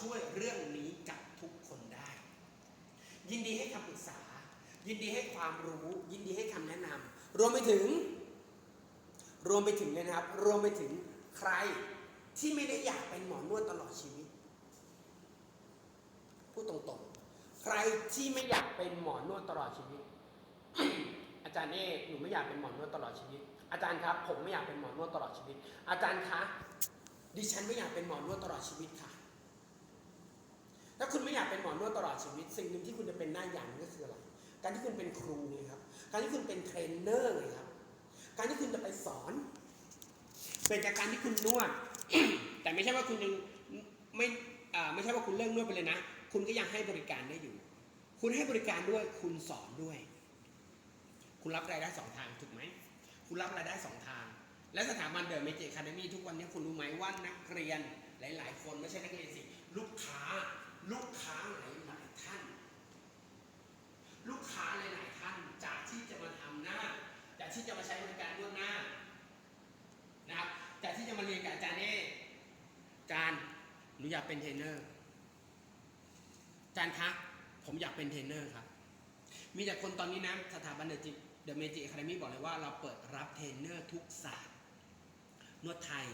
ช่วยเรื่องนี้กับทุกคนได้ ยินดีให้คำปรึกษา ยินดีให้ความรู้ ยินดีให้คำแนะนำรวมไปถึง รวมไปถึงเลยนะครับ รวมไปถึงใครที่ไม่ได้อยากเป็นหมอนวดตลอดชีวิตพูดตรงๆ ใครที่ไม่อยากเป็นหมอนวดตลอดชีวิต อาจารย์เอหนูไม่อยากเป็นหมอนวดตลอดชีวิต อาจารย์ครับ ผมไม่อยากเป็นหมอนวดตลอดชีวิต อาจารย์คะ ดิฉันไม่อยากเป็นหมอนวดตลอดชีวิตค่ะ ถ้าคุณไม่อยาก เป็นหมอนวดตลอดชีวิต สิ่งหนึ่งที่คุณจะเป็นได้าอย่างก็คืออะไร การที่คุณเป็นครูไงครับ การที่คุณเป็นเทรนเนอร์ไงครับ การที่คุณจะไปสอนเป็นจากการที่คุณนวด แต่ไม่ใช่ว่าคุณยังไม่ไม่ใช่ว่าคุณเลิกนวดไปเลยนะ คุณก็ยังให้บริการได้อยู่ คุณให้บริการด้วย คุณสอนด้วย คุณรับรายได้สองทางถูกไหม คุณรับรายได้สองทาง และสถาบันเดอะเมจิคาเดมี่ทุกวันนี้คุณรู้ไหมว่านักเรียนหลาย ๆ คนไม่ใช่นักเรียนสิ ลูกค้า ลูกค้าหลายหลายท่าน ลูกค้าหลายๆท่านจากที่จะมาทำหน้า จากที่จะมาใช้บริการล่วงหน้านะครับจากที่จะมาเรียนกับอาจารย์เออาจารย์หนูอยากเป็นเทรนเนอร์อาจารย์คะผมอยากเป็นเทรนเนอร์ครับ มีแต่คนตอนนี้นะสถาบันเดอะจิเดอะเมจิคาเดมี่บอกเลยว่าเราเปิดรับเทรนเนอร์ทุกศาสตร์นวดไทย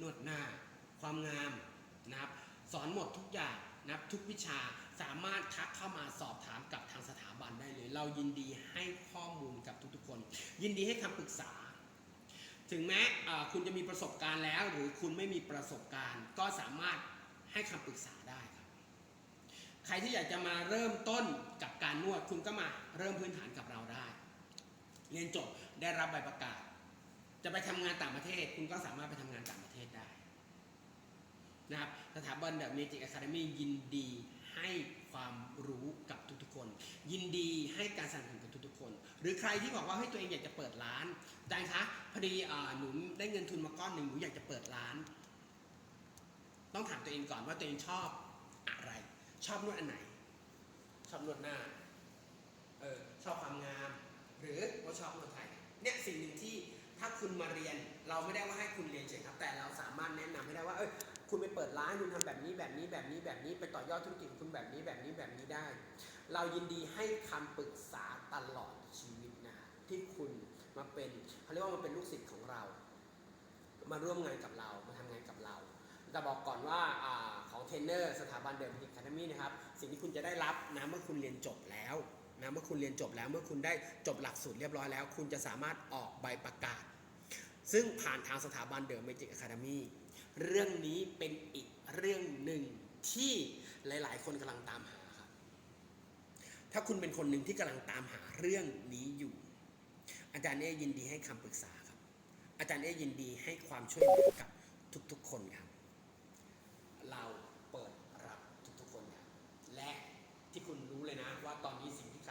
นวดหน้า ความงามนะครับ สอนหมดทุกอย่างนับทุกวิชาสามารถทักเข้ามาสอบถามกับทางสถาบันได้เลย เรายินดีให้ข้อมูลกับทุกๆคน ยินดีให้คำปรึกษา ถึงแม้คุณจะมีประสบการณ์แล้ว หรือคุณไม่มีประสบการณ์ ก็สามารถให้คำปรึกษาได้ครับ ใครที่อยากจะมาเริ่มต้นกับการนวดคุณก็มาเริ่มพื้นฐานกับเราได้ เรียนจบได้รับใบประกาศ จะไปทำงานต่างประเทศ คุณก็สามารถไปทำงานต่างประเทศได้ นะครับสถาบันแบบ Magic Academy ยินดีให้ความรู้กับทุกๆคน ยินดีให้การสนับสนุนกับทุกๆคน หรือใครที่บอกว่าให้ตัวเองอยากจะเปิดร้านอาจารย์คะพอดีอ่าหนูได้เงินทุนมาก้อนหนึ่งหนูอยากจะเปิดร้าน ต้องถามตัวเองก่อนว่าตัวเองชอบอะไร ชอบนวดอันไหน ชอบนวดหน้าเออชอบความงาม หรือว่าชอบนวดไทยเนี่ยสิ่งหนึ่งที่ถ้าคุณมาเรียนเราไม่ได้ว่าให้คุณเรียนเฉยครับ แต่เราสามารถแนะนำให้ได้ว่าเอย คุณไปเปิดร้านคุณทำแบบนี้แบบนี้แบบนี้แบบนี้ไปต่อยอดธุรกิจคุณแบบนี้แบบนี้แบบนี้ได้ เรายินดีให้คำปรึกษาตลอดชีวิตนะที่คุณมาเป็นเขาเรียกว่ามาเป็นลูกศิษย์ของเรา มาร่วมงานกับเรามาทำงานกับเราแต่บอกก่อนว่าอของเทรนเนอร์สถาบันเดิมพิคาเดมี่นะครับสิ่งที่คุณจะได้รับนะเมื่อคุณเรียนจบแล้วนะเมื่อคุณเรียนจบแล้วเมื่อคุณได้จบหลักสูตรเรียบร้อยแล้ว คุณจะสามารถออกใบประกาศ ซึ่งผ่านทางสถาบันเดิมเมจิกอะคาเดมี่ เรื่องนี้เป็นอีกเรื่องหนึ่งที่หลาย ๆ คนกำลังตามหาครับ ถ้าคุณเป็นคนหนึ่งที่กำลังตามหาเรื่องนี้อยู่ อาจารย์เอยินดีให้คำปรึกษาครับ อาจารย์เอยินดีให้ความช่วยเหลือกับทุก ๆ คนครับ